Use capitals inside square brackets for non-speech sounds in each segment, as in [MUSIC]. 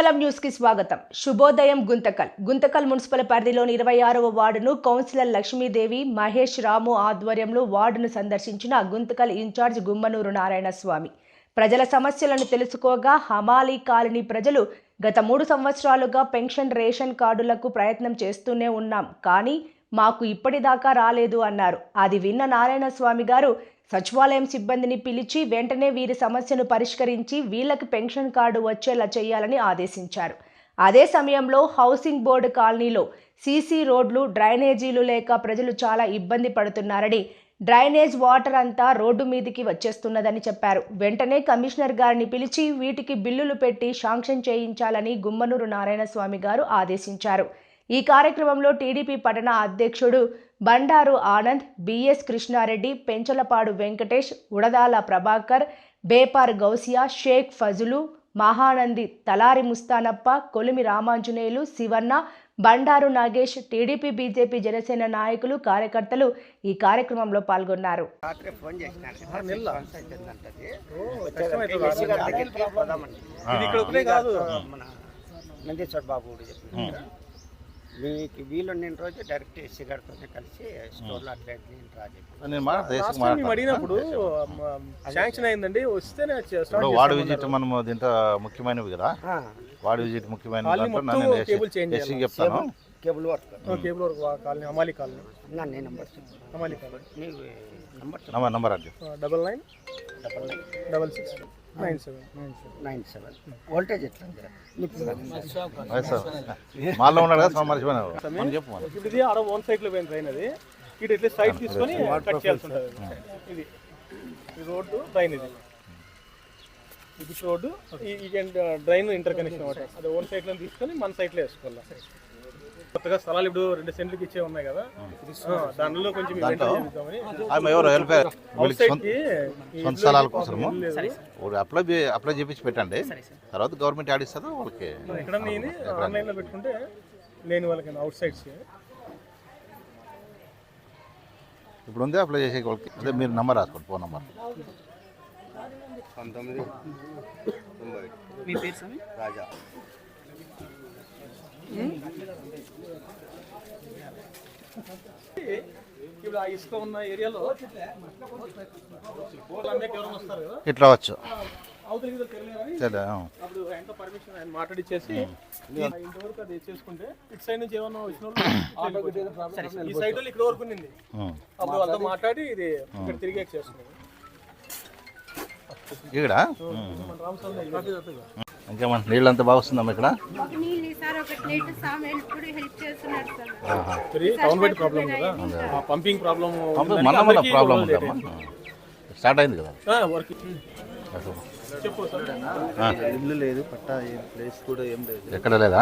యువగలం న్యూస్కి స్వాగతం. శుభోదయం గుంతకల్. గుంతకల్ మున్సిపల్ పరిధిలోని ఇరవై ఆరవ వార్డును కౌన్సిలర్ లక్ష్మీదేవి మహేష్ రాము ఆధ్వర్యంలో వార్డును సందర్శించిన గుంతకల్ ఇన్ఛార్జ్ గుమ్మనూరు నారాయణ స్వామి ప్రజల సమస్యలను తెలుసుకోగా హమాలీ కాలనీ ప్రజలు గత మూడు సంవత్సరాలుగా పెన్షన్ రేషన్ కార్డులకు ప్రయత్నం చేస్తూనే ఉన్నాం. కానీ మాకు ఇప్పటిదాకా రాలేదు అన్నారు. అది విన్న నారాయణ స్వామి గారు సచివాలయం సిబ్బందిని పిలిచి వెంటనే వీరి సమస్యను పరిష్కరించి వీళ్ళకి పెన్షన్ కార్డు వచ్చేలా చేయాలని ఆదేశించారు. అదే సమయంలో హౌసింగ్ బోర్డు కాలనీలో సీసీ రోడ్లు డ్రైనేజీలు లేక ప్రజలు చాలా ఇబ్బంది పడుతున్నారని డ్రైనేజ్ వాటర్ అంతా రోడ్డు మీదికి వచ్చేస్తున్నదని చెప్పారు. వెంటనే కమిషనర్ గారిని పిలిచి వీటికి బిల్లులు పెట్టి శాంక్షన్ చేయించాలని గుమ్మనూరు నారాయణ స్వామి గారు ఆదేశించారు. ఈ కార్యక్రమంలో టీడీపీ పట్టణ అధ్యక్షుడు Bandaru Anand B S Krishnareddy Penchalapadu Venkatesh Udadala Prabhakar Bepar Gousiya Sheikh Fazulu Mahanandi Talari Mustanappa Kolimi Ramanjaneyulu Sivanna Bandaru Nagesh TDP BJP Janasena నాయకులు కార్యకర్తలు ఈ కార్యక్రమంలో పాల్గొన్నారు. బాబు మీకు వీలుండిన రోజు డైరెక్ట్ ఏసీ గారితోనే కలిసి స్టోర్లో అట్లా మేము మాట్లాడతా. అడిగినప్పుడు శాంక్షన్ అయిందండి వస్తేనే చేస్తామన్నారు. విజిట్ మనము దీంట్లో ముఖ్యమైనవి కదా? వార్డు విజిట్ ముఖ్యమైన. చెప్తాను. Cable work. కేబుల్ వరకు కాలనీ అమాలి కాలనీ. నా నేను నెంబర్ అమాలి కాలనీ. నీకు నెంబర్ చెప్పు నంబర్ నంబర్ అది double nine double nine. Double six. Nine seven nine seven. Nine seven. Voltage ఎట్లా ఉంది? నీకు అదే సార్. మాల్లో ఉన్నాడు కదా సోమవారం మర్చిపోయినావు మనం చెప్పు మరి ఇప్పుడు ఇది ఆడ వన్ సైడ్లో పోయిన ట్రైన్ అది. ఇటు ఇట్లా సైడ్ తీసుకొని కట్ చేయాల్సి ఉంటుంది. ఇది. ఈ రోడ్డు ట్రైన్ ఇది ఇది రోడ్డు ఈ డ్రైన్ ఇంటర్ కనెక్షన్ అనమాట అది ఓన్ సైడ్లో తీసుకొని మన సైడ్లో వేసుకోవాలి. కొత్తగా స్థలాలు ఇప్పుడు రెండు సెంట్లకి ఇచ్చే ఉన్నాయి కదా. దానిలో కొంచెం సొంత స్థలాల కోసము? అప్లై అప్లై చేపించి పెట్టండి. తర్వాత గవర్నమెంట్ ఆడిస్తుందో వాళ్ళకి? ఇక్కడ నేను ఆన్లైన్లో పెట్టుకుంటే లేని వాళ్ళకి అవుట్ సైడ్స్ ఇప్పుడు ఉంది అప్లై చేసే వాళ్ళకి. అదే మీరు నంబర్ రాసుకోండి ఫోన్ నంబర్ పంతొమ్మిది మీ పేరు రాజా. ఇప్పుడు ఆ ఇసుక ఉన్న ఏరియాలో ఇట్లా వచ్చు. అప్పుడు ఆయనతో పర్మిషన్ ఆయన మాట్లాడిచ్చేసి అది చేసుకుంటే ఇటు సైడ్ నుంచి ఏమన్నా వచ్చిన వాళ్ళు ఈ సైడ్ ఇక్కడ? వరకు ఉన్నింది ఉం. అప్పుడు వాళ్ళతో మాట్లాడి ఇది ఇక్కడ తిరిగి చేస్తున్నాం ఇక్కడ ఇంకేమన్నా నీళ్ళంతా బాగుస్తుందమ్మా ఇక్కడ? నీళ్ళు బయట ప్రాబ్లం కదా ఆ పంపింగ్ ప్రాబ్లం మన మన ప్రాబ్లం ఉందమ్మా. స్టార్ట్ అయింది కదా. ఇల్లు లేదు పట్టా ఏం ప్లేస్ కూడా ఏం లేదు. ఎక్కడ లేదా?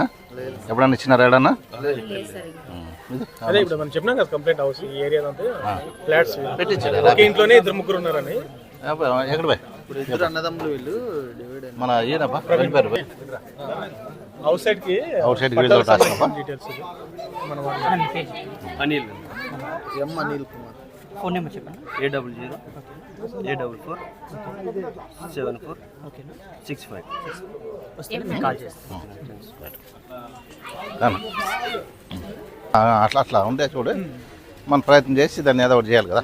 ఎప్పుడన్నా ఇచ్చినారా ఏడన్నా? అదే ఇప్పుడు మనం చెప్పినాం కదా కంప్లైంట్ హౌస్ ఈ ఏరియా అంతా ఫ్లాట్స్ పెట్టించారా? ఇంట్లోనే ఇద్దరు ముగ్గురు ఉన్నారని. ఎక్కడ పోయి? ఇప్పుడు ఇద్దరు అన్నదమ్ములు వీళ్ళు మన ఈయనప్పా పేరు? అవుట్ సైడ్కి అవుట్ సైడ్ రాసినప్పా డీటెయిల్స్. మన Anil. M Anil Kumar? Phone number చెప్పండి. A double zero A double four seven four six five. Call చేస్తాను అట్లా అట్లా ఉండే చూడు. మన ప్రయత్నం చేసి దాన్ని ఏదో ఒకటి చేయాలి కదా.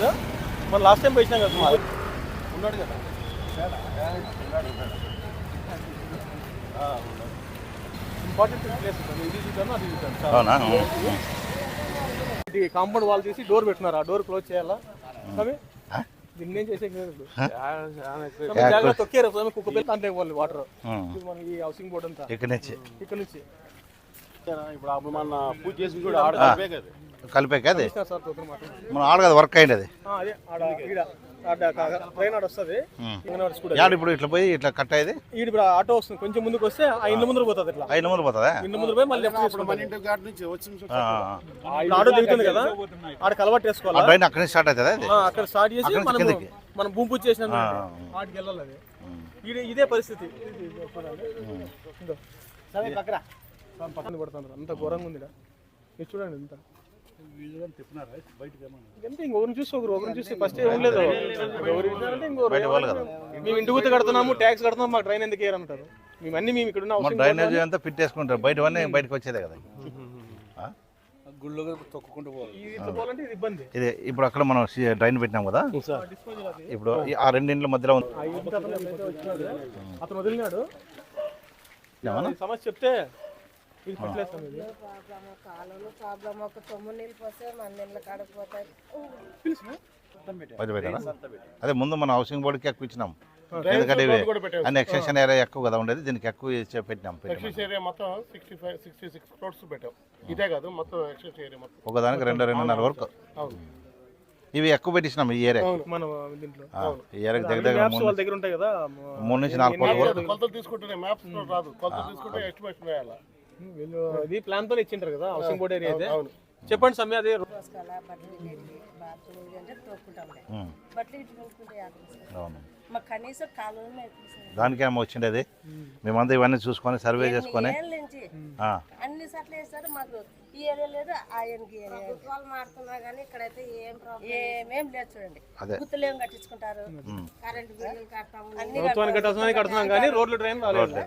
వద్దా మన లాస్ట్ టైం పోయినాం కదా సుమారు. ఉన్నాడు కదా? ఇంపార్టెంట్ ప్లేస్ ఇది అది కాంపౌండ్ వాల్ తీసి డోర్ పెట్టినారు. ఆ డోర్ క్లోజ్ చేయాలా? స్వామి? ఏం చేసే? జాగ్రత్త తొక్కారు స్వామి కుక్క పిల్ల అంటే వాళ్ళు వాటర్ మనకి హౌసింగ్ బోర్డ్ అంతా. ఇక్కడి నుంచి. ఇక్కడ నుంచి. ఇప్పుడు మన పూజ చేసి కూడా ఆడ కదా? కలిపాక అది? మనం ఆడ కదా వర్క్ అయింది అది? ఆ, అదే ఆడ ఆడ ట్రైన్ ఆడ వస్తుంది. యాడ ఇప్పుడు ఇట్లా పోయి ఇట్లా కట్ అయ్యేది? ఈడ ఇప్పుడు ఆటో వస్తుంది. కొంచెం ముందుకు వస్తే ఆ ఇండ్ల ముందర పోతుంది ఇట్లా. ఐదు ముందు పోతుందా? ఇండ్ల ముందర పోయి మళ్ళీ ఇంటి ఆటో దిగుతుంది కదా ఆడకి అలవాటు ఆ వేసుకోవాలా ట్రైన్ అక్కడి స్టార్ట్ అవుతుందా అది? అక్కడ స్టార్ట్ చేసి మనం. మనం భూమి పూజ చేసిన ఆ. ఆడికి వెళ్ళాలి అది. ఇది పరిస్థితి. పక్కన పడుతున్నారు అంత ఘోరంగా ఉంది చూడండి ఎంత. ఇంకొకరిని చూసి ఒకరు ఒకరిని చూసి ఫస్ట్ ఏం లేదు. మేము ఇంటి గుర్తు కడుతున్నాము ట్యాక్స్ కడుతున్నాము మాకు ట్రైన్ ఎందుకు అంటారు. మేము అన్ని మేము ఇక్కడ ఉన్న డ్రైనేజ్ అంతా ఫిట్టేసుకుంటారు బయటవన్నీ బయటకు వచ్చేదే కదా? ఆ? గుళ్ళో తొక్కుకుంటూ పోవాలి. ఇది ఇట్లా పోవాలంటే ఇది ఇబ్బంది. ఇది ఇప్పుడు అక్కడ మనం డ్రైన్ పెట్టినాం కదా? డిస్పోజల్ అది. ఇప్పుడు ఈ- ఆ రెండింట్ల మధ్యలో ఉంది అతను వదిలినాడు. సమస్య చెప్తే ఇది పెట్టలేస్తాం ఇది కాలంలో ప్రాబ్లం ఒక తొమ్మిది నీళ్ళు పోస్తే మన నీళ్ళు కాడకపోతాయి బయట పెట్టారా. అదే ముందు మనం హౌసింగ్ బోర్డుకి ఎక్కువ ఇచ్చినాం. ఎందుకంటే ఇవి అన్ని ఎక్స్టెన్షన్ ఏరియా ఎక్కువ కదా ఉండేది దీనికి ఎక్కువ ఇచ్చి పెట్టినాం. ఎక్సెస్ ఏరియా మొత్తం sixty five sixty six crores పెట్టాం. ఇదే కాదు మొత్తం ఏరియా మొత్తం. ఒకదానికి రెండు రెండున్నర వరకు. ఇవి ఎక్కువ పెట్టించినాం ఈ ఏరియా ఈ ఏరియాకి దగ్గర దగ్గర ఉంటాయి కదా మూడు నుంచి నాలుగు కోట్ల వరకు. కొలతలు తీసుకుంటే మ్యాప్స్ రాదు. కొలతలు తీసుకుంటే ఎస్టిమేషన్ వేయాలి? వీళ్ళు ఇది ప్లాన్తో ఇచ్చింటారు కదా హౌసింగ్ బోర్డ్ ఏరియా అయితే. చెప్పండి సమ్మె అదే దానికేమో వచ్చిండేది మేమంతా ఇవన్నీ చూసుకొని సర్వే చేసుకొని నుంచి ఆ, అన్ని సట్లు వేస్తారు. మాకు ఈ ఏరియా లేదు ఆ ఏరియా ఏరియా వాళ్ళు మారుతున్నా కానీ ఇక్కడైతే ఏం ప్రాబ్లం ఏమేం లేదు చూడండి. గుర్తులు ఏం కట్టించుకుంటారు? కరెంటు బిల్లులు కడతాము అన్ని కడుతున్నాం కానీ రోడ్లు ట్రైన్ రాలేదు.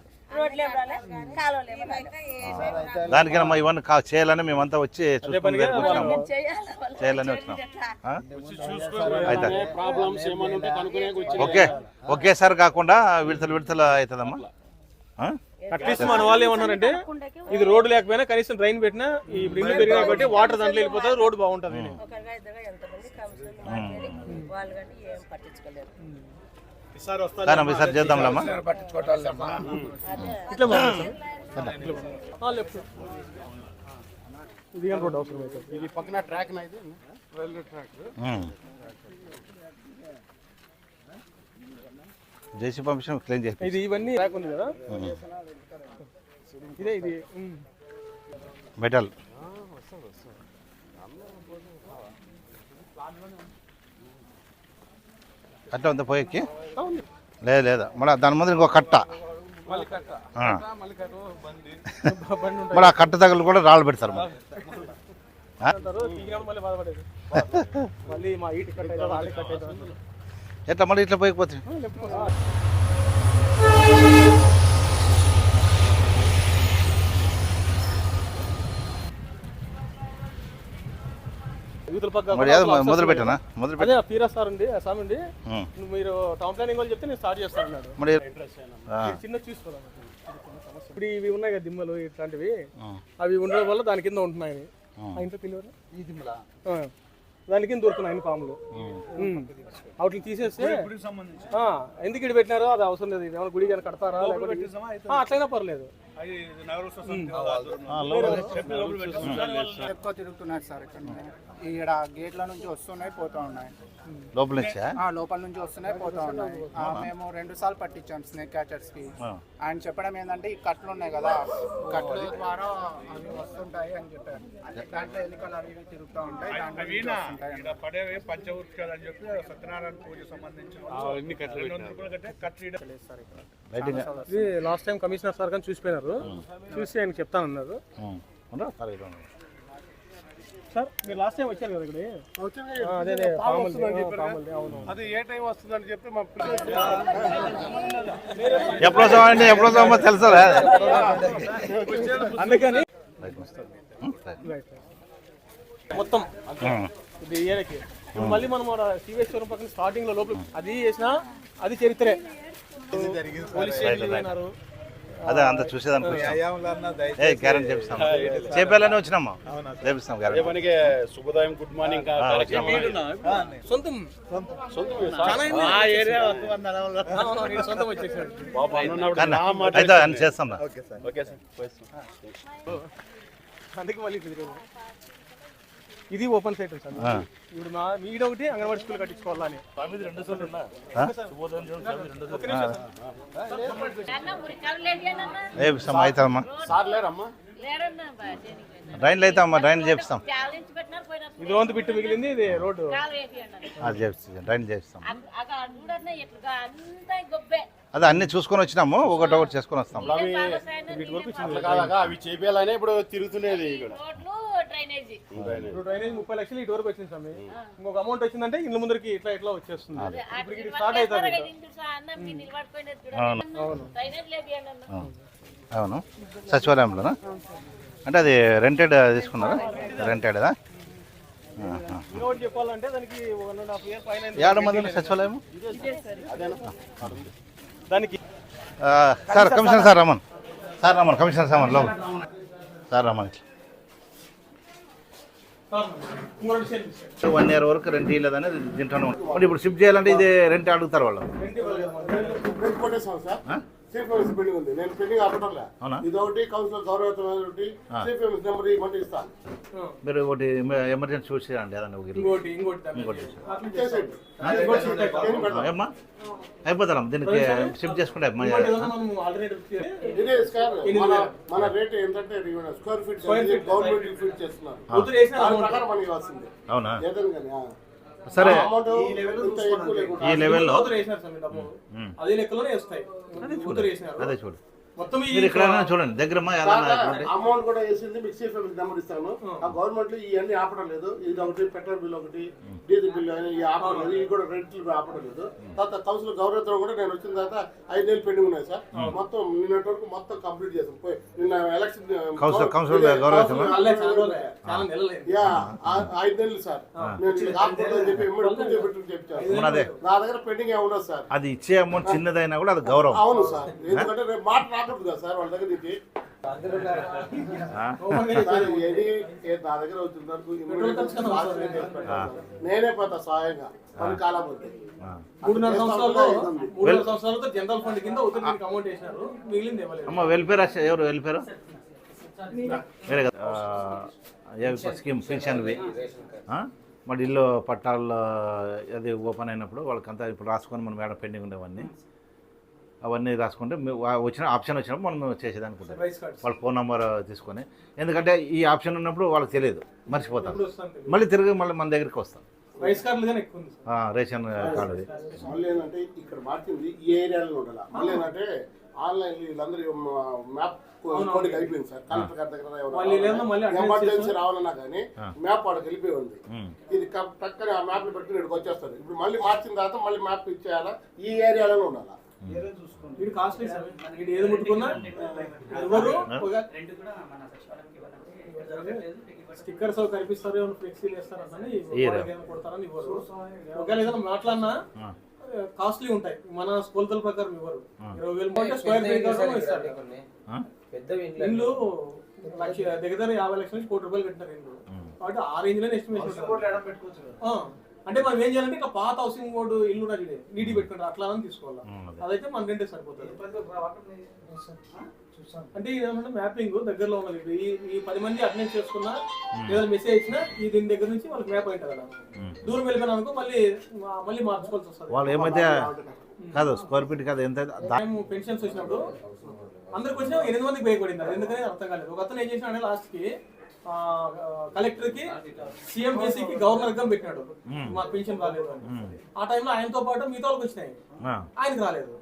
దానికేనమ్మా ఇవన్నీ చేయాలని మేమంతా వచ్చి చేయాలని వచ్చినాం? అయితే. ప్రాబ్లమ్స్ ఏమైనా ఉంటే కనుక్కునే వచ్చి ఓకే. ఒకేసారి కాకుండా విడతలు విడతలు అవుతుందమ్మా? అట్లీస్ట్ మన వాళ్ళు ఏమన్నారంటే ఇది రోడ్డు లేకపోయినా కనీసం డ్రైన్ పెట్టినా ఈ ఇల్లు పెరిగినా కాబట్టి వాటర్ దాంట్లో వెళ్ళిపోతుంది రోడ్డు బాగుంటుంది ఈసారి చేద్దాంలేమ్మా. ఇట్లా ఇది రోడ్ అవసరం అయితే? ఇది పక్కన ట్రాక్ ఇది? రైల్వే ట్రాక్ ఉమ్. జేసీ పంపించిన క్లీన్ చేసి ఇది ఇవన్నీ ట్రాక్ ఉంది కదా ఇదే ఇది. మెటల్. అట్లా ఉందా పోయేకి? లేదు లేదు. మళ్ళీ దాని ముందు ఇంకో కట్ట. [LAUGHS] మళ్ళీ ఆ కట్ట తగలు కూడా రాళ్ళు పెడతారు మరి. [LAUGHS] మళ్ళీ మా ఈటి ఎట్లా మళ్ళీ ఇట్లా పోయిపోతుంది మొదలు పెట్టానా? మొదలు ఆ పీరా సార్ ఉంది ఆ స్వామి ఉంది. మీరు టౌన్ ప్లానింగ్ వాళ్ళు చెప్తే నేను స్టార్ట్ చేస్తాను అన్నాడు. చిన్న చూసుకోవాలి ఇప్పుడు ఇవి ఉన్నాయి కదా దిమ్మలు ఇట్లాంటివి. అవి ఉండడం వల్ల దాని కింద. ఆ. ఇంట్లో తెలియదు? ఈ దిమ్మల? దాని కింద దొరుకుతున్నాయి అన్ని పాములు. వాటిని తీసేస్తే ఆ, ఎందుకు ఇక్కడ పెట్టినారో అది అవసరం లేదు. ఇది ఏమైనా గుడి కానీ కడతారా అట్లయినా పర్లేదు. ఎక్కువ తిరుగుతున్నాయి సార్ ఇక్కడ ఈడ గేట్ల నుంచి వస్తున్నాయి పోతా ఉన్నాయి. లోపల నుంచా? ఆ లోపల నుంచి వస్తున్నాయి పోతా ఉన్నాయి. ఆ, మేము రెండు సార్లు పట్టించాం స్నేక్ క్యాచర్స్కి. ఆయన చెప్పడం ఏంటంటే ఈ కట్లు ఉన్నాయి కదా కట్ల ద్వారా అవి వస్తుంటాయి అని చెప్పారు. దాంట్లో ఎలికలు అవి తిరుగుతూ ఉంటాయి దాంట్లో. పడేవి పంచవృక్షాలు అని చెప్పి సత్యనారాయణ పూజ సంబంధించిన లాస్ట్ టైం కమిషనర్ సార్ కానీ చూసిపోయినారు. చూసి ఆయన చెప్తానన్నారు ఉమ్. ఉండు, సరే, మీరు లాస్ట్ టైం వచ్చారు కదా ఇక్కడ అదే ఏ టైం వస్తుందని చెప్పి మా [LAUGHS] ఎప్పుడు వస్తామండి ఎప్పుడు వస్తామో తెలుసా? అందుకని రైట్. మొత్తం ఉమ్. ఇది ఇప్పుడు మళ్ళీ మనం శివేశ్వరం పక్కన స్టార్టింగ్లో లోపల అది చేసినా అది చరిత్రే. పోలీస్ స్టేషన్ పోయినారు అదే అంత చూసేదానికి వచ్చినాం. ఏ గ్యారెంటీ చేపిస్తాం. చేపేయాలని వచ్చినామా చేపిస్తాం గ్యారెంటీ శుభోదయం గుడ్ మార్నింగ్ సొంతం. అయితే అని చేస్తాం రా. Okay sir. అందుకే మళ్ళీ. ఇది ఓపెన్ సైట్ సార్. ఇప్పుడు మా మీడ ఒకటి అంగన్వాడీ స్కూల్ కట్టించుకోవాలని. లేరమ్మా. డ్రైన్లు అవుతామమ్మా డ్రైన్ చేపిస్తాం. ఇది వంతు బిట్టు మిగిలింది ఇది రోడ్డు. అది చేపిస్తాం డ్రైన్ చేపిస్తాం. అదే అన్ని చూసుకొని వచ్చినాము ఒకటి ఒకటి చేసుకొని వస్తాం. అవి చేపేయాలనే ఇప్పుడు తిరుగుతున్నది ఇక్కడ. డ్రైనేజీ. ఇప్పుడు డ్రైనేజ్ ముప్పై లక్షలు ఇటు వరకు వచ్చింది స్వామి. ఇంకొక అమౌంట్ వచ్చిందంటే ఇళ్ళ ముందరికి ఇట్లా ఇట్లా వచ్చేస్తుంది. ఇప్పుడు ఇది స్టార్ట్ అవుతుంది డ్రైనేజ్ లేపియండి అన్న. అవును. సచివాలయంలోనా? అంటే అది రెంటెడ్ తీసుకున్నారా? రెంటెడ్దా చెప్పాలంటే దానికి వన్ అండ్ హాఫ్ ఇయర్ పైన ఏడు మంది ఉన్నారు సచివాలయం? దానికి ఆ, sir commissioner sir Raman sir Raman commissioner sir Raman లోపల. సార్ రమన్ ఇస్తాను. వన్ ఇయర్ వరకు రెంట్ ఇవ్వలేదని తింటాను మరి ఇప్పుడు షిఫ్ట్ చేయాలంటే ఇది రెంట్ అడుగుతారు వాళ్ళు. చీఫ్ మినిస్ బిల్డింగ్ ఉంది. నేను ఆపటంలే అవునా? ఇది ఒకటి కౌన్సిలర్ గౌరవమైనటువంటి చీఫ్ మినిస్ నెంబర్ ఇవ్వమంటే ఇస్తాను. మీరు ఒకటి ఎమర్జెన్సీ చూసి చేయండి ఏదన్నా ఒక ఇల్లు. ఇంకోటి ఇంకోటి దాన్ని ఇంకోటి. అట్లా చేసేయండి. ఇంకోటి shift అయిపోతుంది. ఆ, ఏమ్మా అయిపోతాం. దీనికి షిఫ్ట్ చేసుకుంటే ఇంకోటి ఏదైనా మనం ఇదే రేట్ ఏంటంటే square feet Square feet. Government feet చేస్తున్నారు. ఉత్తర వేసిన దాని amount. ప్రకారం మనకి ఇవ్వాల్సిందే. అవునా? ఏదైనా కానీ. సరే. ఈ లెవెల్లో. అదే లెక్కలోనే వస్తాయి. అదే చూడు. మొత్తం మీరు ఎక్కడైనా చూడండి దగ్గర అమౌంట్ కూడా వేసింది మీకు మినిస్ నెంబర్ ఇస్తాను ఆ. గవర్నమెంట్లో ఇవన్నీ ఆపడం లేదు. ఇది ఒకటి పెట్రోల్ బిల్ ఒకటి డీజిల్ బిల్ ఆపడం లేదు. ఇవి కూడా రెంట్లు ఆపడం లేదు. తర్వాత కౌన్సిల్ గౌరవత్వం కూడా నేను వచ్చిన తర్వాత ఐదు నెలలు పెండింగ్ ఉన్నాయి సార్. మొత్తం నిన్నటి వరకు మొత్తం కంప్లీట్ చేసాం. పోయి నిన్న ఎలక్షన్ ఐదు నెలలు సార్. ఇది నా దగ్గర పెండింగ్ ఏమి ఉండదు సార్. అది ఇచ్చే అమౌంట్ చిన్నదైనా కూడా అది గౌరవం. అవును సార్. ఎందుకంటే రేపు మాట కదా సార్ వాళ్ళ దగ్గర నుంచి నా దగ్గర నేను పోతా పని కాలం. మూడున్నర మూడున్నర సంవత్సరాలతో జనరల్ ఫండ్ కింద అమౌంట్ వేసినారు. మిగిలింది ఇవ్వలేదు అమ్మ వెల్ఫేర్ ఎవరు వెల్ఫేర్? వేరే కదా. స్కీమ్ పెన్షన్వి? మరి ఇల్లు పట్టాలు అది ఓపెన్ అయినప్పుడు వాళ్ళకంతా ఇప్పుడు రాసుకొని మనం మేడం పెండింగ్ ఉండేవన్నీ. అవన్నీ రాసుకుంటే వచ్చిన ఆప్షన్ వచ్చినప్పుడు మనం చేసేదానికి ఉంటుంది రైస్ కార్డ్స్ వాళ్ళ ఫోన్ నెంబర్ తీసుకొని. ఎందుకంటే ఈ ఆప్షన్ ఉన్నప్పుడు వాళ్ళకి తెలియదు. మర్చిపోతాం. మళ్ళీ తిరిగి మళ్ళీ మన దగ్గరికి వస్తాం. రేషన్ కార్డుది మళ్ళీ ఏంటంటే ఇక్కడ మార్చింది ఈ ఏరియాలో ఉండాలి. మళ్ళీ ఏంటంటే ఆన్లైన్ వీళ్ళందరూ మ్యాప్ కోడికి అయిపోయింది సార్. కలెక్టర్ గారి దగ్గర ఎమర్జెన్సీ రావాలన్నా కానీ మ్యాప్ వాడికి వెళ్ళిపోయి ఉంది. ఇది టక్కని ఆ మ్యాప్ పెట్టుకుని ఇక్కడికి వచ్చేస్తారు. ఇప్పుడు మళ్ళీ మార్చిన తర్వాత మళ్ళీ మ్యాప్ ఇచ్చేయాలా? ఈ ఏరియాలోనే ఉండాలా? వీడు కాస్ట్లీ సార్. వీడు ఏది ముట్టుకున్నా ఎవరు? ఒక- స్టిక్కర్స్ అవి కనిపిస్తారు ఏమైనా ఫ్లెక్సీలు వేస్తారని ఇయ్యరు. కొడతారని ఇవ్వరు. ఒకవేళ ఏదైనా మాట్లాడినా. కాస్ట్లీ ఉంటాయి. మన కొలతల ప్రకారం ఇవ్వరు. ఇరవై వేలు స్క్వేర్ ఫీట్ కోసం ఇస్తారు. ఆ? ఇల్లు లక్ష దగ్గర యాభై లక్షల నుంచి కోటి రూపాయలు పెట్టినారు ఇల్లు కాబట్టి ఆ రేంజ్లోనే ఎస్టిమేషన్ ఆ, అంటే మనం ఏం చేయాలంటే ఇట్లా పాత హౌసింగ్ బోర్డు ఇల్లు ఉన్నది నీటి పెట్టుకుంటారు అట్లా అని తీసుకోవాలి. అదైతే మన రెండే సరిపోతుంది. అంటే ఇదేమంటే మ్యాపింగ్ దగ్గరలో ఉన్నది ఈ ఈ పది మంది అటెండ్ చేసుకున్నా ఏదైనా మెసేజ్ ఇచ్చినా ఈ దీని దగ్గర నుంచి వాళ్ళకి మ్యాప్ అవుతుంది కదా. దూరం వెళ్ళిపోయినా అనుకో మళ్ళీ మళ్ళీ మార్చుకోవాల్సి వస్తుంది. వాళ్ళు ఏమైతే కాదు స్క్వేర్ ఫీట్ కాదు ఎంత పెన్షన్స్ వచ్చినప్పుడు అందరికి వచ్చినా ఎనిమిది మందికి భయపడింది. అది ఎందుకని అర్థం కాలేదు. ఒక అతను ఏం చేసినాడు లాస్ట్కి కలెక్టర్కి సీఎం కి గవర్నర్గా పెట్టినాడు. మాకు పెన్షన్ రాలేదు అని. ఆ టైంలో ఆయనతో పాటు మిగతా వాళ్ళకి వచ్చినాయి. ఆయనకి రాలేదు.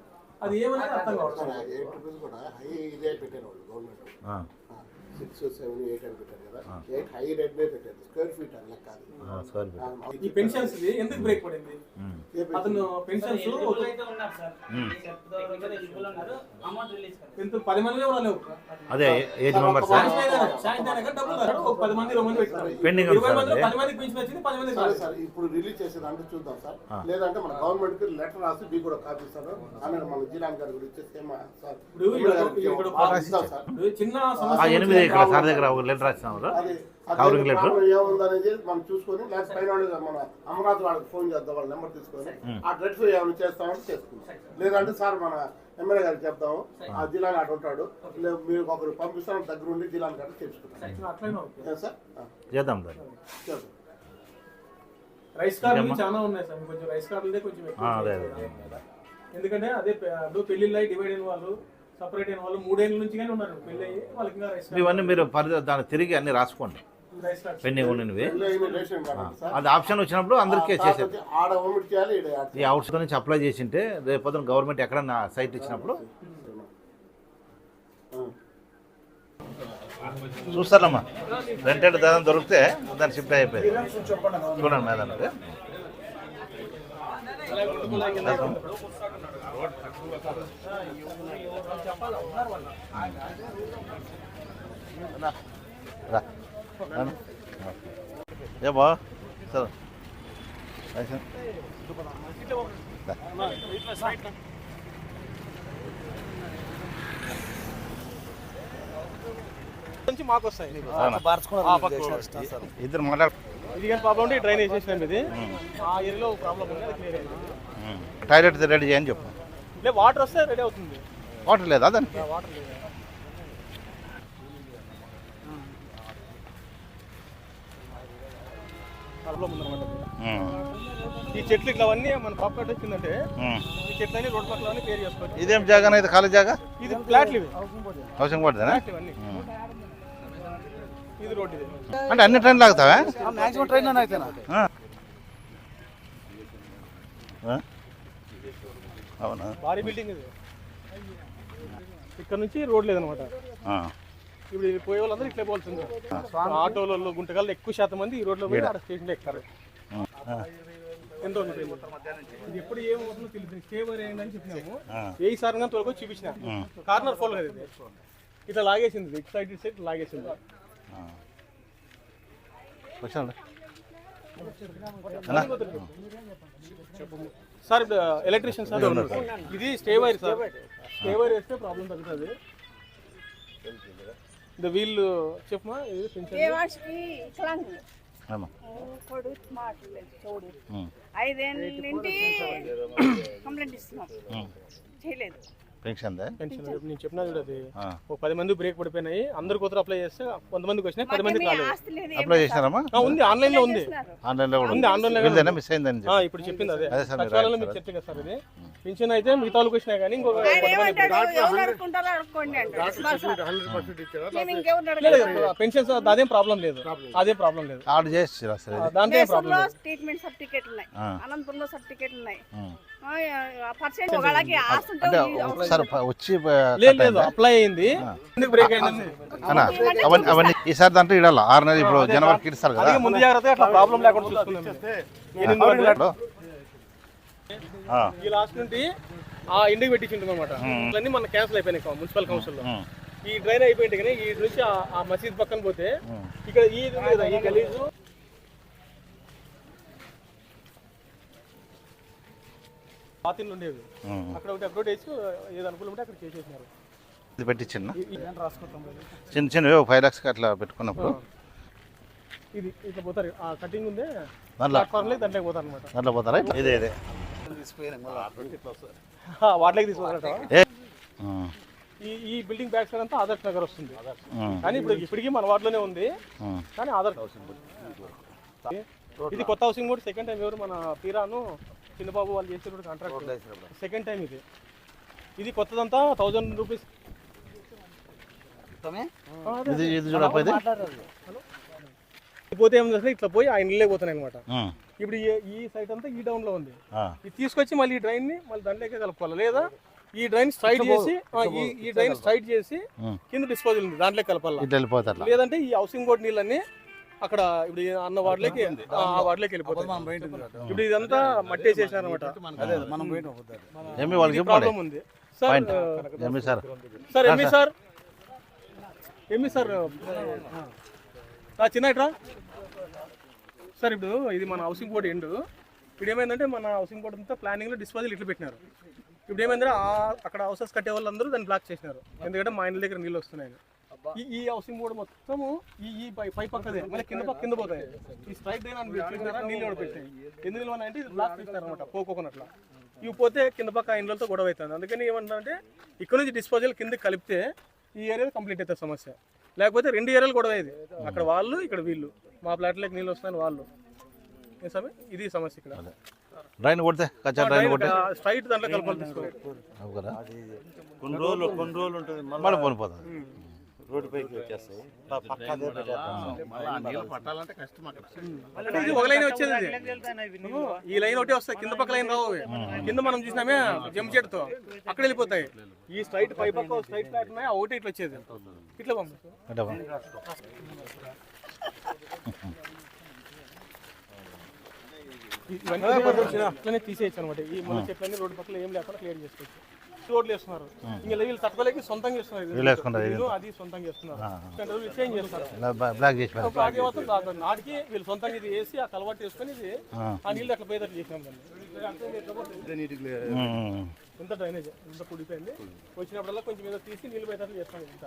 అది ఏమనేది అర్థం కావట్లేదు. ఎయిట్ రూపీస్ కూడా హై ఇదే పెట్టారు వాళ్ళు గవర్నమెంట్ ఆ, సిక్స్ సెవెన్ ఎయిట్ అని పెట్టారు. కదా? హై రేట్ పెట్టారు స్క్వేర్ ఫీట్ అని లెక్క ఈ పెన్షన్స్ ఎందుకు బ్రేక్ పడింది? అతను పెన్షన్స్ ఉమ్. ఎంత? పది మంది అదే ఏజ్ మెంబర్స్ పది మంది ఇరవై అది. పది మందికి పెన్షన్ వచ్చింది పది సరే ఇప్పుడు రిలీజ్ చేసేది అంటే చూద్దాం సార్. లేదంటే మన గవర్నమెంట్కి లెటర్ రాసి మీకు కూడా కాపీ ఇస్తాను. ఆమె మన జిల్లా గారి గురించి సార్. చిన్న సమస్య ఎనిమిది ఇక్కడ సార్ దగ్గర ఒక లెటర్ అది కవరింగ్ లెటర్ ఏముందనేది మనం చూసుకొని లేకపోతే పైన మన అమరావతి వాళ్ళకి ఫోన్ చేద్దాం వాళ్ళ నెంబర్ తీసుకొని ఆ ఏమైనా చేస్తామని చేసుకుందాం లేదంటే సార్ మన ఎమ్మెల్యే గారికి చెప్తాము ఆ జిల్లాని అటు ఉంటాడు లేదు మీరు ఒకరు పంపిస్తాను దగ్గర ఉండి జిల్లాని కట్టి తెలుసుకుంటాం. సార్ చేద్దాం రైస్ కార్డులు చాలా ఉన్నాయి సార్ కొంచెం రైస్ కార్డులదే కొంచెం. ఎందుకంటే అదే పెళ్ళిళ్ళు డివైడ్ అయిన వాళ్ళు సపరేట్ అయిన వాళ్ళు మూడేళ్ళ నుంచి కానీ ఉన్నారు. పెళ్ళి అయ్యి వాళ్ళకి ఇంకా రైస్ కార్డు ఇవన్నీ మీరు పరిధి దాన్ని తిరిగి అన్ని రాసుకోండి. రైస్ కార్డు పెండింగ్ ఉన్నవి. అది ఆప్షన్ వచ్చినప్పుడు అందరికీ చేసేది. వచ్చి ఆడ ఒమిట్ చేయాలి ఈడ యాడ్ ఈ అవుట్స్ నుంచి అప్లై చేసింటే రేపు పొద్దున గవర్నమెంట్ ఎక్కడన్నా సైట్ ఇచ్చినప్పుడు. చూస్తారమ్మా. రెంటెడ్ దాని దొరికితే దాన్ని షిఫ్ట్ అయిపోయింది. చూడండి మేడం. ఏ బా సరే. లైసెన్స్. రా. నుంచి మాకు వస్తాయి. ఇద్దరు మాట్లాడు. ఇది కానీ ప్రాబ్లం ఉంటే డ్రైన్ వేసేసినాం ఇది. ఆ ఏరియాలో ప్రాబ్లం ఉంది అది క్లియర్ అయింది టాయిలెట్ రెడీ చేయని చెప్పు. లేదు వాటర్ వస్తే రెడీ అవుతుంది. వాటర్ లేదా దానికి? వాటర్ లేదు. ఈ చెట్లు ఇట్లా అవన్నీ మన ప్రాపర్టీ వచ్చిందంటే. ఈ చెట్లన్నీ రోడ్ పక్కల అన్ని పేరు చేసుకోవచ్చు. ఇదేం జాగా ఇది ఖాళీ జాగా? ఇది ఫ్లాట్లు ఇవి. హౌసింగ్ ఇవన్నీ. ఇది రోడ్ ఇది. అంటే అన్ని ట్రైన్లు ఆగుతావా మ్యాక్సిమం ట్రైన్. ఆ? అవునా? భారీ బిల్డింగ్ ఇది. ఇక్కడ నుంచి రోడ్ లేదనమాట. ఆ. ఇప్పుడు పోయే వాళ్ళందరూ ఇట్లా పోవాల్సింది. ఆటోలలో గుంటకాల్లో ఎక్కువ శాతం మంది ఈ రోడ్లో పోయి స్టేషన్లో ఎక్కుతారు. ఎంత ట్రైన్? ఇది ఎప్పుడు ఏమవుతుందో తెలియదు స్టే వరే అని చెప్పినాము. ఏ సారంగా తోలుకొని చూపించిన. కార్నర్ ఫోల్ కదా ఇది. ఇట్లా లాగేసింది. ఇటు సైడ్ ఇటు సైడ్ లాగేసింది. వచ్చాడు అలా. సార్ ఎలక్ట్రీషియన్ సార్ ఇది stay wire sir. Stay wire వేస్తే ప్రాబ్లం తగ్గుతుంది. ఇది వీళ్ళు చెప్పమా ఇది. ఐదేళ్ళ నుండి కంప్లైంట్ ఇస్తున్నాం. చేయలేదు. పెన్షన్ నేను చెప్పినా చూడు అది. ఒక పది మంది బ్రేక్ పడిపోయినాయి. అందరు కూతురు అప్లై చేస్తే కొంతమందికి వచ్చినాయి పది మందికి రాలేదు. ఆస్తి లేదు అప్లై చేసినారమ్మా? ఉంది ఆన్లైన్లో ఉంది. ఆన్లైన్లో కూడా ఉంది, ఆన్లైన్లో కూడా వీళ్ళదేనా? మిస్ అయిందని ఇప్పుడు చెప్పింది అదే. అదే సార్ మీరు సచివాలయంలో మీకు. చెప్తే కదా సార్ ఇది. పింఛన్ అయితే మిగతా వాళ్ళకి వచ్చినాయి కానీ ఇంకొక పెన్షన్ అదేం ప్రాబ్లం లేదు. అదేం ప్రాబ్లం లేదు. ఆర్డర్ చేసి ఏం ప్రాబ్లం ట్రీట్మెంట్ సర్టిఫికేట్లు ఉన్నాయి. అనంతపురంలో సర్టిఫికేట్లు ఉన్నాయి. అంటే ఒకసారి వచ్చి లేదు లేదు? అప్లై అయింది? అవన్నీ అవన్నీ ఈసారి దాంట్లో ఇడాలి. ఆరు నెలలు ఇప్పుడు జనవరికి ఇస్తారు కదా. అదే ముందు జాగ్రత్తగా అట్లా ప్రాబ్లం లేకుండా ఈ లాస్ట్ నుండి ఆ ఇంటికి పెట్టించుంటాం అనమాట ఇవన్నీ మన క్యాన్సిల్ అయిపోయినాయి మున్సిపల్ కౌన్సిల్లో. ఉమ్, ఈ డ్రైన్ అయిపోయింది కానీ ఈ నుంచి ఆ- మసీద్ పక్కన పోతే ఇక్కడ ఈ కదా ఈ గలీజు. పాతిన్లు ఉండేవి. అక్కడ ఒకటి అప్లోడ్ వేసి ఏది అనుకూలం ఉంటే అక్కడ చేసేసినారు. ఇది పెట్టించిన. చిన్న చిన్నవి ఒక ఫైవ్ లాక్స్కి అట్లా పెట్టుకున్నప్పుడు? ఇది ఇట్లా పోతారు. ఆ కటింగ్ ఉందే దాంట్లో? ప్లాట్ఫామ్లో దాంట్లోకి పోతారు అనమాట దాంట్లో పోతారా? ఇదే ఇదే. వాటిలోకి ఉమ్, ఈ ఈ బిల్డింగ్ బ్యాక్ సైడ్ అంతా ఆదర్శ్ నగర్ వస్తుంది. కానీ ఇప్పుడు ఇప్పటికీ మన వార్డులోనే ఉంది. కానీ ఆదర్శ్ ఇది కొత్త హౌసింగ్ బోర్డు సెకండ్ టైం ఎవరు మన పీరాను చిన్నబాబు వాళ్ళు చేసేటువంటి కాంట్రాక్ట్ సెకండ్ టైం ఇది. ఇది కొత్తదంతా థౌజండ్ రూపీస్ ఇది ఇది చూడకపోతే పోతే ఏం ఇట్లా పోయి ఆ ఇండ్లే పోతున్నాయి అనమాట ఇప్పుడు ఈ- సైట్ అంతా ఈ డౌన్లో ఉంది. ఇది తీసుకొచ్చి మళ్ళీ ఈ డ్రైన్ని మళ్ళీ దాంట్లోకి కలుపుకోవాలి? లేదా ఈ డ్రైన్ స్ట్రైట్ చేసి ఈ డ్రైన్ స్ట్రైట్ చేసి. కింద డిస్పోజల్ ఉంది. దాంట్లో కలపాలి? లేదంటే ఈ హౌసింగ్ బోర్డు నీళ్ళన్నీ అక్కడ ఇప్పుడు అన్న వార్డులోకి ఆ వార్డులోకి వెళ్ళిపోతాయి. ఇప్పుడు ఇదంతా మట్టి వేసేసినారు అనమాట ప్రాబ్లం ఉంది. Sir sir sir sir. ME sir ఇప్పుడు ఇది మన హౌసింగ్ బోర్డు ఎండు. ఇప్పుడు ఏమైందంటే మన హౌసింగ్ బోర్డు అంతా ప్లానింగ్లో డిస్పోజల్ ఇట్లా పెట్టినారు. ఇప్పుడు ఏమైందంటే ఆ- అక్కడ హౌసెస్ కట్టే వాళ్ళందరూ దాన్ని బ్లాక్ చేసినారు. ఎందుకంటే మా ఇంటి దగ్గర నీళ్ళు వస్తున్నాయి ఈ ఈ హౌసింగ్ బోర్డు మొత్తము ఈ ఈ పై పక్కదే. మళ్ళీ కింద పక్క కింద పోతాయి. ఈ స్ట్రైట్ డ్రైన్ అని పెట్టినారా నీళ్ళు కూడా పెట్టాయి ఎందుకు నిల్వన అంటే ఇది బ్లాక్ అనమాట పోకోకున్నట్ల ఇవి పోతే కింద పక్క ఇండ్లతో గొడవ అవుతుంది. అందుకని ఏమంటారంటే ఇక్కడ నుంచి డిస్పోజల్ కింద కలిపితే ఈ ఏరియా కంప్లీట్ అవుతుంది సమస్య. లేకపోతే రెండు ఏరియాలు గొడవ అయ్యేది. అక్కడ వాళ్ళు ఇక్కడ వీళ్ళు. మా ప్లాట్లోకి నీళ్ళు వస్తాయని వాళ్ళు. ఏ సమయం ఇది సమస్య ఇక్కడ. డ్రైన్ కొడితే కచ్చా డ్రైన్ కొడితే. స్ట్రైట్ దాంట్లో కలపాలి కొన్ని రోజులు కొన్ని రోజులు ఉంటుంది. మళ్ళీ పోనిపోతుంది రోడ్డు పైకి వచ్చేస్తాయి. పక్కదే పట్టాలంటే కష్టం అక్కడ. ఇది ఒక లైన్ వచ్చేది. ఈ లైన్ ఒకటి వస్తాయి కింద పక్క లైన్ రావు. కింద మనం చూసినామే జంప్ చెట్టుతో. అక్కడ వెళ్ళిపోతాయి. ఈ స్ట్రైట్ పై పక్క స్ట్రైట్ ఫ్లాట్ ఉన్నాయి ఒకటి ఇట్లా వచ్చేది. ఇట్లా ఇవన్నీ తీసేయచ్చు అనమాట. ఈ మన చెట్లన్నీ రోడ్డు పక్కల ఏం లేకుండా క్లియర్ చేసుకోవచ్చు. రోడ్లు వేస్తున్నారు. ఇంకా వీళ్ళు తట్టుకోలేక సొంతంగా చేస్తున్నారు ఇది. వీళ్ళు వేసుకుంటారు, ఇది. వీళ్ళు. అది సొంతంగా చేస్తున్నారు చేంజ్ చేస్తారు. బ్లాక్ చేసి నాటికి వీళ్ళు సొంతంగా ఇది వేసి ఆ కలవాటు చేసుకొని ఇది ఆ. నీళ్ళు అట్లా పోయేటట్లు చేసినాం. ఇంత డ్రైనేజ్ ఇంత కుడిపోయింది వచ్చినప్పుడల్లా కొంచెం ఏదో తీసి నీళ్ళు పోయేటట్లు చేస్తాం ఇంత.